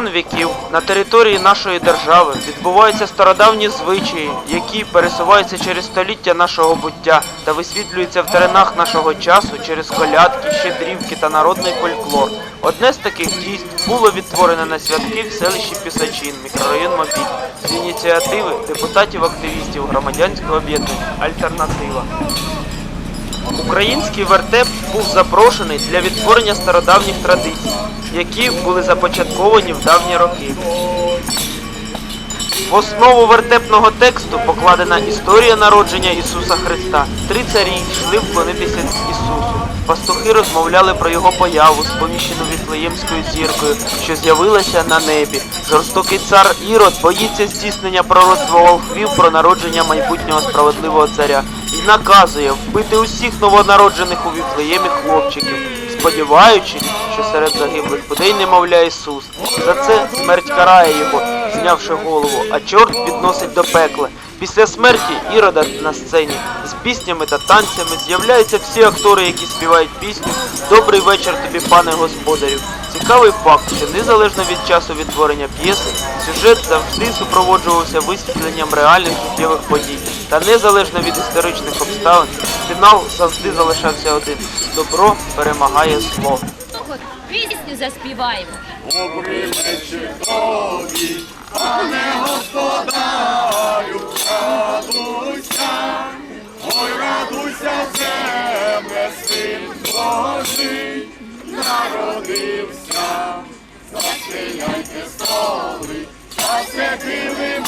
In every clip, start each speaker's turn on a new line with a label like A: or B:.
A: Спокон віків на території нашої держави відбуваються стародавні звичаї, які пересуваються через століття нашого буття та висвітлюються в теренах нашого часу через колядки, щедрівки та народний фольклор. Одне з таких дійств було відтворене на святки в селищі Пісачин, мікрорайон Мобіль, з ініціативи депутатів-активістів громадянського об'єднання Альтернатива. Український вертеп був запрошений для відтворення стародавніх традицій, які були започатковані в давні роки. В основу вертепного тексту покладена історія народження Ісуса Христа. Три царі йшли вклонитися Ісусу. Пастухи розмовляли про його появу, сповіщену Віфлеємською зіркою, що з'явилася на небі. Жорстокий цар Ірод боїться здійснення пророцтва волхвів про народження майбутнього справедливого царя і наказує вбити усіх новонароджених у Віфлеємі хлопчиків, сподіваючись, що серед загиблих людей немовля Ісус. За це смерть карає його, знявши голову, а чорт підносить до пекла. Після смерті Ірода на сцені з піснями та танцями з'являються всі актори, які співають пісню Добрий вечір тобі, пане господарю. Цікавий факт, що незалежно від часу відтворення п'єси, сюжет завжди супроводжувався висвітленням реальних життєвих подій. Та незалежно від історичних обставин, фінал завжди залишався один. Добро перемагає зло.
B: Пісню заспіваємо.
C: Добрий вечір тобі, пане господарю, радуйся, ой, радуйся, земле, син Божий, народився, застеляйте столи, та святими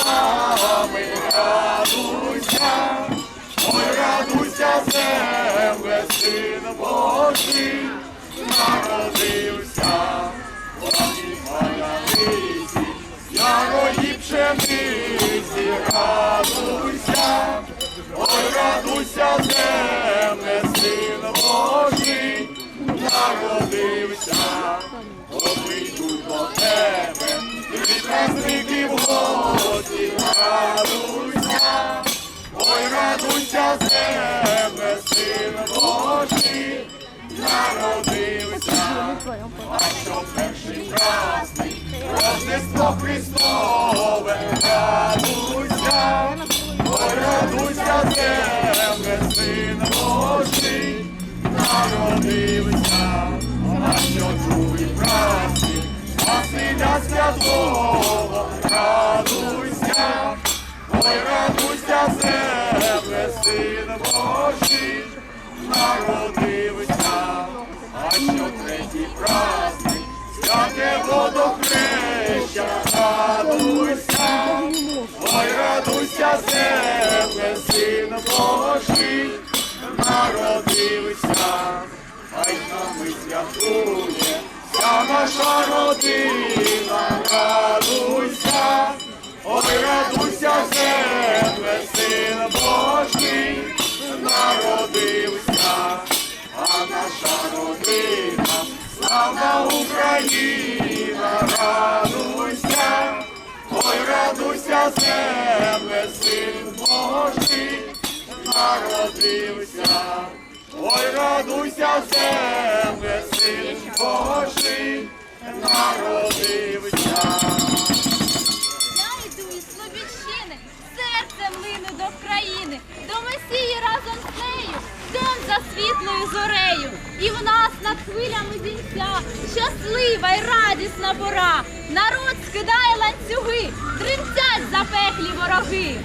C: син народився. Ярої пшениці, радуйся, ой, радуйся, земле, а що перший праздник, Рождество Христове, радуйся, ой, радуйся, земле, син Божий, народився, а що другий праздник, Василя святого, радуйся, ой, радуйся, земле, син Божий, народився, що праздник, святе водохреща, радуйся, ой, радуйся, земле, син Божий, народився, хай нами святкує, вся наша родина, славна Україна, радуйся, ой, радуйся, земле, син Божий, народився, ой, радуйся, земле, син Божий, народився.
B: Світлою зорею. І в нас над хвилями зінця щаслива й радісна пора. Народ скидає ланцюги, тремтять запеклі вороги.